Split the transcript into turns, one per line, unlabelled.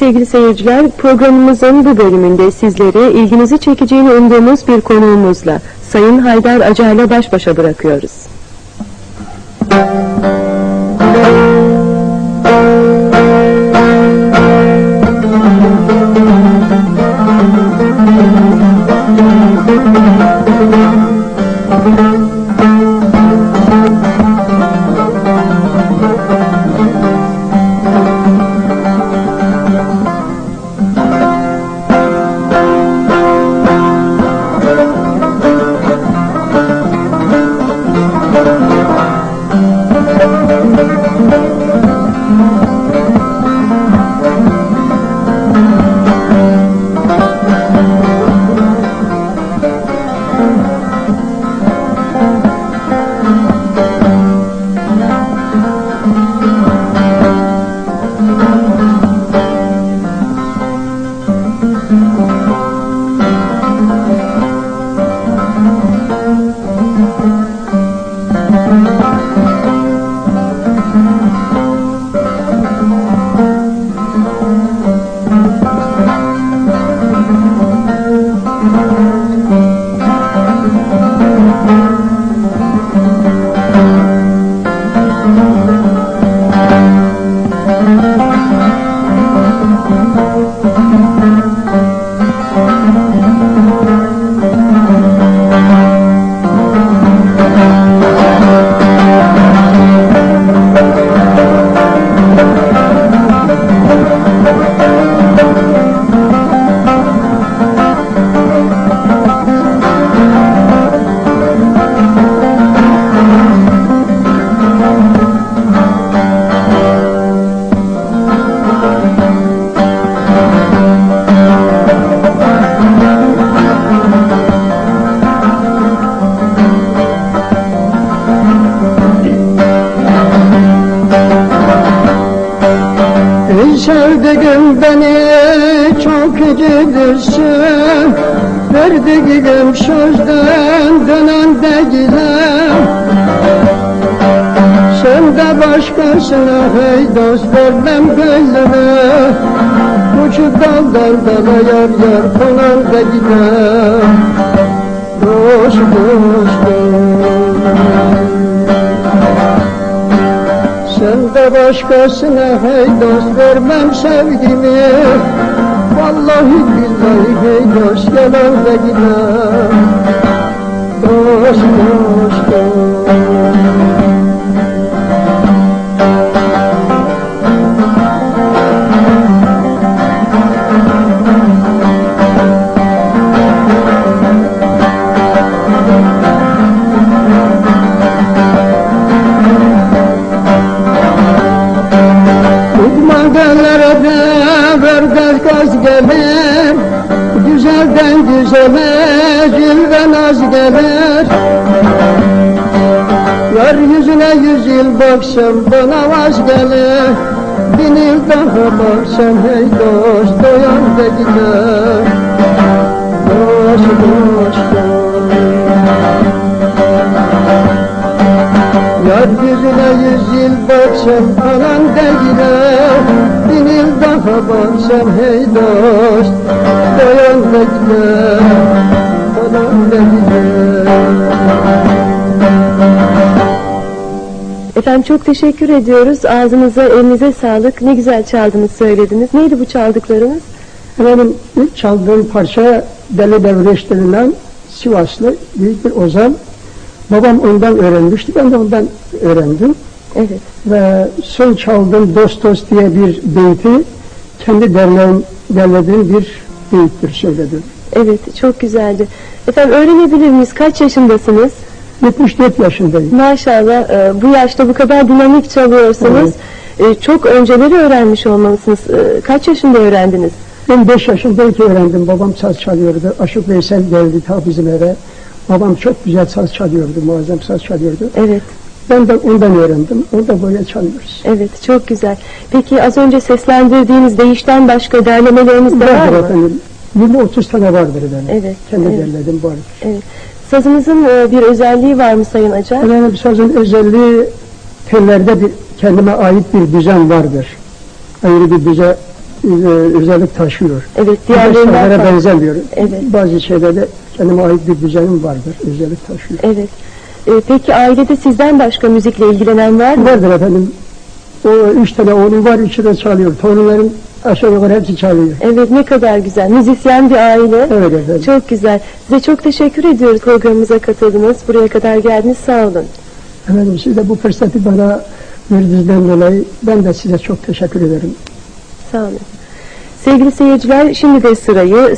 Sevgili seyirciler, programımızın bu bölümünde sizleri ilginizi çekeceğini umduğumuz bir konuğumuzla Sayın Haydar Acar'la baş başa bırakıyoruz.
Sevdiğim beni çok gidirsin Verdiğim sözden dönen değilim Sen de başkasına hey dost vermem gönlümü. Uçu daldan dala yar yar konan değilim Dost dost başkasına hey dost vermem sevgimi. Vallahi billahi hey dost yalan da gider. Dost dost dost Güzelden güzele zülven az gelir. Yar yüzüne yüz yıl baksam bana vaz gelir. Bin yıl daha baksam hey dost doyan da gider yıl baksam anan değilim Bin yıl daha baksam hey dost Dayan da gider Anan değilim
Efendim çok teşekkür ediyoruz. Ağzınıza, elinize sağlık. Ne güzel çaldınız, söylediniz. Neydi bu çaldıklarınız?
Benim ilk çaldığım parça Deli Devreş denilen Sivaslı büyük bir ozan. Babam ondan öğrenmişti, ben de ondan öğrendim.
Evet.
Ve son çaldığım Dost Dost diye bir beyti kendi derleğim, derlediğim bir beyittir söyledim.
Evet, çok güzeldi. Efendim öğrenebilir miyiz? Kaç yaşındasınız?
74 yaşındayım.
Maşallah e, bu yaşta bu kadar dinamik çalıyorsanız e, çok önceleri öğrenmiş olmalısınız. E, Kaç yaşında öğrendiniz?
Ben 5 yaşındayken öğrendim. Babam saz çalıyordu. Aşık Veysel geldi ta bizim eve. Babam çok güzel saz çalıyordu, muazzam saz çalıyordu.
Evet,
Ben de ondan öğrendim. Orada böyle çalıyoruz.
evet çok güzel. Peki az önce seslendirdiğiniz değişten başka derlemeleriniz de var
Vardır
mı?
efendim. 20-30 tane vardır benim.
Evet,
Kendi
evet.
derledim var.
Evet. Sazınızın e, bir özelliği var mı Sayın Acar?
Benim sazın özelliği tellerde bir kendime ait bir düzen vardır. Ayrı bir düze e, özellik taşıyor.
Evet,
Diğer
diğerlerinden
benzemiyor.
Evet.
Bazı şeylerde kendime ait bir düzenim vardır, özellik taşıyor.
Evet. E, peki ailede sizden başka müzikle ilgilenen var mı?
Vardır efendim. O üç tane oğlum var, üçü de çalıyor. Torunlarım aşağı yukarı hepsi çalıyor.
Evet ne kadar güzel. Müzisyen bir aile.
Evet efendim.
Çok güzel. Size çok teşekkür ediyoruz programımıza katıldınız. Buraya kadar geldiniz. Sağ olun.
Efendim siz de bu fırsatı bana verdiğinizden dolayı ben de size çok teşekkür ederim.
Sağ olun. Sevgili seyirciler şimdi de sırayı